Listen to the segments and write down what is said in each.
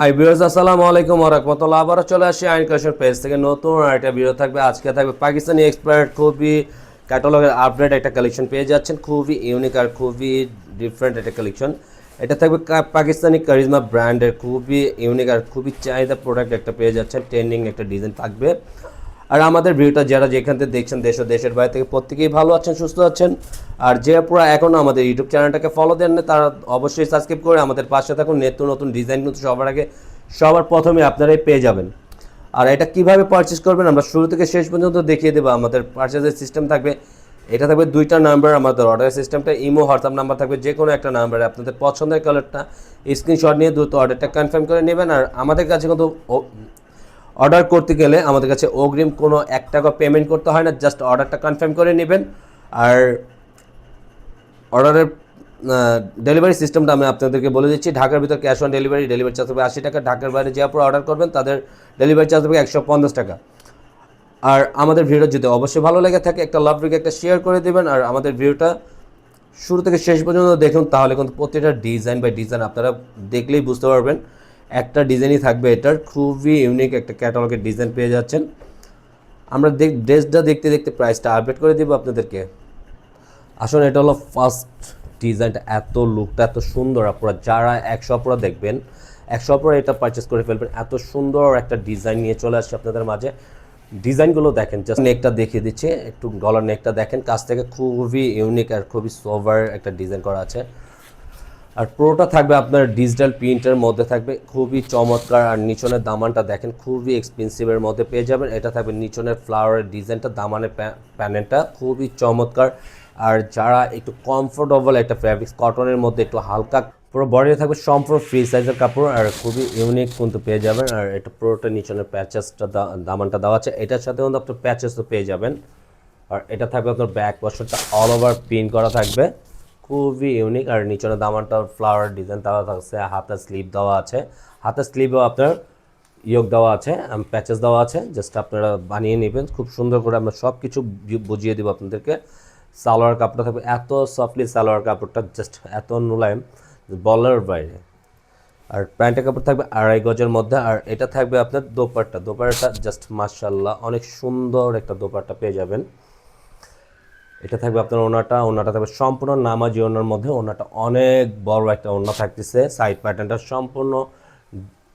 High বিরোজ আসসালামু আলাইকুম ওরহমতুল্লাহ আবারও চলে আসি আইন কালেকশন পেজ থেকে। নতুন একটা ভিডিও থাকবে। আজকে থাকবে পাকিস্তানি এক্সপার্ট খুবই ক্যাটালগের আপডেট একটা কালেকশন পেয়ে যাচ্ছেন। খুবই ইউনিক আর খুবই ডিফারেন্ট একটা কালেকশন এটা থাকবে পাকিস্তানি কারিজমা ব্র্যান্ডের খুবই ইউনিক আর খুবই চাহিদা প্রোডাক্ট একটা পেয়ে যাচ্ছেন। ট্রেন্ডিং একটা ডিজাইন থাকবে। আর আমাদের ভিডিওটা যারা যেখান থেকে দেখছেন দেশ ও দেশের বাইরে থেকে প্রত্যেকেই ভালো আছেন, সুস্থ আছেন। আর যে পুরো এখনও আমাদের ইউটিউব চ্যানেলটাকে ফলো দেন না তারা অবশ্যই সাবস্ক্রাইব করে আমাদের পাশে থাকুন। নিত্য নতুন ডিজাইন কিন্তু সবার আগে, সবার প্রথমে আপনারাই পেয়ে যাবেন। আর এটা কীভাবে পারচেস করবেন, আমরা শুরু থেকে শেষ পর্যন্ত দেখিয়ে দেবো। আমাদের পারচেসের সিস্টেম থাকবে, এটা থাকবে দুইটা নাম্বার আমাদের অর্ডার সিস্টেমটা ইমো হোয়াটসঅ্যাপ নাম্বার থাকবে যে কোনো একটা নাম্বারে আপনাদের পছন্দের কালারটা স্ক্রিনশট নিয়ে দ্রুত অর্ডারটা কনফার্ম করে নেবেন। আর আমাদের কাছে কিন্তু অর্ডার করতে গেলে আমাদের কাছে অগ্রিম কোনো এক টাকা পেমেন্ট করতে হয় না জাস্ট অর্ডারটা কনফার্ম করে নেবেন। আর অর্ডারের ডেলিভারি সিস্টেমটা আমি আপনাদেরকে বলে দিচ্ছি, ঢাকার ভিতর cash on delivery delivery charge হবে আশি টাকা। ঢাকার বাইরে যে আপনারা অর্ডার করবেন, তাদের ডেলিভারি চার্জ হবে একশো পঞ্চাশ টাকা। আর আমাদের ভিডিও যদি অবশ্যই ভালো লেগে থাকে, একটা লাভ রেখে একটা শেয়ার করে দেবেন। আর আমাদের ভিডিওটা শুরু থেকে শেষ পর্যন্ত দেখুন, তাহলে কিন্তু প্রত্যেকটা ডিজাইন বাই ডিজাইন আপনারা দেখলেই বুঝতে পারবেন। একটা ডিজাইনই থাকবে এটার। খুবই ইউনিক একটা ক্যাটালগের ডিজাইন পেয়ে যাচ্ছেন। আমরা দেখ ড্রেসটা দেখতে দেখতে প্রাইসটা আপডেট করে দেবো আপনাদেরকে। আসলে এটা হলো ফার্স্ট ডিজাইনটা এত লুকটা এত সুন্দর আপনারা যারা একশো অপরা দেখবেন, একশো অপরা এটা পারচেস করে ফেলবেন। এত সুন্দর একটা ডিজাইন নিয়ে চলে আসছে আপনাদের মাঝে। ডিজাইনগুলো দেখেন জাস্ট নেকটা দেখিয়ে দিচ্ছে। একটু গলার নেকটা দেখেন। কাছ থেকে খুবই ইউনিক আর খুবই সোভার একটা ডিজাইন করা আছে। আর পুরোটা থাকবে আপনার ডিজিটাল প্রিন্টের মধ্যে থাকবে। খুবই চমৎকার আর নিচনের দামানটা দেখেন, খুবই এক্সপেন্সিভের মধ্যে পেয়ে যাবেন। এটা থাকবে নিচনের ফ্লাওয়ারের ডিজাইনটা দামানের প্যানেলটা খুবই চমৎকার। আর যারা একটু কমফোর্টেবল একটা ফ্যাব্রিক্স কটনের মধ্যে একটু হালকা, পুরো বডিতে থাকবে সম্পূর্ণ ফ্রি সাইজের কাপড় আর খুবই ইউনিক কিন্তু পেয়ে যাবেন। আর এটা পুরোটা নিচনের প্যাচেসটা দামানটা দেওয়া আছে। এটার সাথে কিন্তু আপনার প্যাচেসও পেয়ে যাবেন। আর এটা থাকবে আপনার ব্যাক বছরটা অল ওভার প্রিন্ট করা থাকবে। খুবই ইউনিক আর নিচনে দামানটা ফ্লাওয়ার ডিজাইন দেওয়া থাকছে, হাতের স্লিভ দেওয়া আছে। হাতের স্লিভও আপনার ইয়োগ দেওয়া আছে প্যাচেস দেওয়া আছে জাস্ট আপনারা বানিয়ে নেবেন। খুব সুন্দর করে আমরা সব কিছু বুঝিয়ে দেবো আপনাদেরকে। সালোয়ার কাপড়টা থাকবে, এত সফটলি সালোয়ার কাপড়টা জাস্ট এত নোলায়েম, বলার বাইরে। আর প্যান্টের কাপড় থাকবে আড়াই গজের মধ্যে, আর এটা থাকবে আপনার দোপারটা দোপারটা জাস্ট মার্শাল্লাহ অনেক সুন্দর একটা দোপারটা পেয়ে যাবেন। এটা থাকবে আপনার ওনাটা ওনাটা থাকবে সম্পূর্ণ নামাজি ওনার মধ্যে, ওনাটা অনেক বড় একটা ওনা থাকতেছে। সাইড প্যাটার্নটা সম্পূর্ণ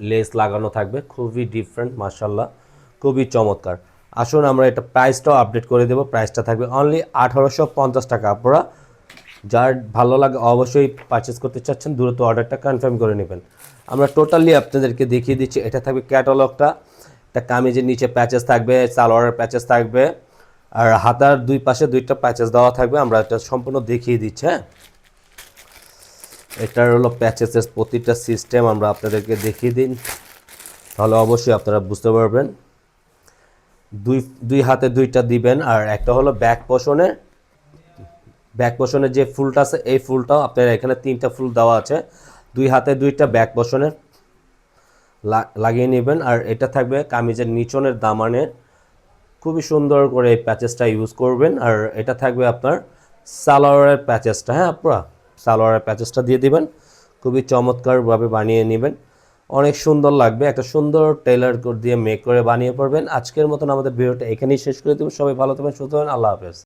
লেস লাগানো থাকবে, খুবই ডিফারেন্ট মার্শাল্লাহ খুবই চমৎকার। আসুন আমরা এটা প্রাইসটাও আপডেট করে দেবো। প্রাইসটা থাকবে অনলি আঠারোশো পঞ্চাশ টাকা। আপনারা যার ভালো লাগে অবশ্যই পারচেস করতে চাচ্ছেন, দ্রুত অর্ডারটা কনফার্ম করে নেবেন। আমরা টোটালি আপনাদেরকে দেখিয়ে দিচ্ছি, এটা থাকবে ক্যাটালগটা একটা কামিজের নিচে প্যাচেস থাকবে, সালোয়ারের প্যাচেস থাকবে। আর হাতার দুই পাশে দুইটা প্যাচেস দেওয়া থাকবে। আমরা এটা সম্পূর্ণ দেখিয়ে দিচ্ছি হ্যাঁ? এটার হলো প্যাচেসের প্রতিটা সিস্টেম আমরা আপনাদেরকে দেখিয়ে দিন। তাহলে অবশ্যই আপনারা বুঝতে পারবেন। দুই দুই হাতে দুইটা দিবেন আর একটা হলো ব্যাক পোষণে ব্যাক পোষণের যে ফুলটা আছে, এই ফুলটাও আপনার এখানে তিনটা ফুল দেওয়া আছে। দুই হাতে দুইটা ব্যাক পোষণের লাগিয়ে নেবেন। আর এটা থাকবে কামিজের নিচনের দামানে খুবই সুন্দর করে এই প্যাচেসটা ইউজ করবেন। আর এটা থাকবে আপনার সালোয়ারের প্যাচেসটা। হ্যাঁ আপনারা সালোয়ারের প্যাচেসটা দিয়ে দিবেন। খুবই চমৎকারভাবে বানিয়ে নেবেন। অনেক সুন্দর লাগবে। একটা সুন্দর টেলার দিয়ে মেক করে বানিয়ে পড়বেন। আজকের মতন আমাদের ভিডিওটা এখানেই শেষ করে দেবো। সবাই ভালো থাকবেন সুতরাং আল্লাহ হাফেজ।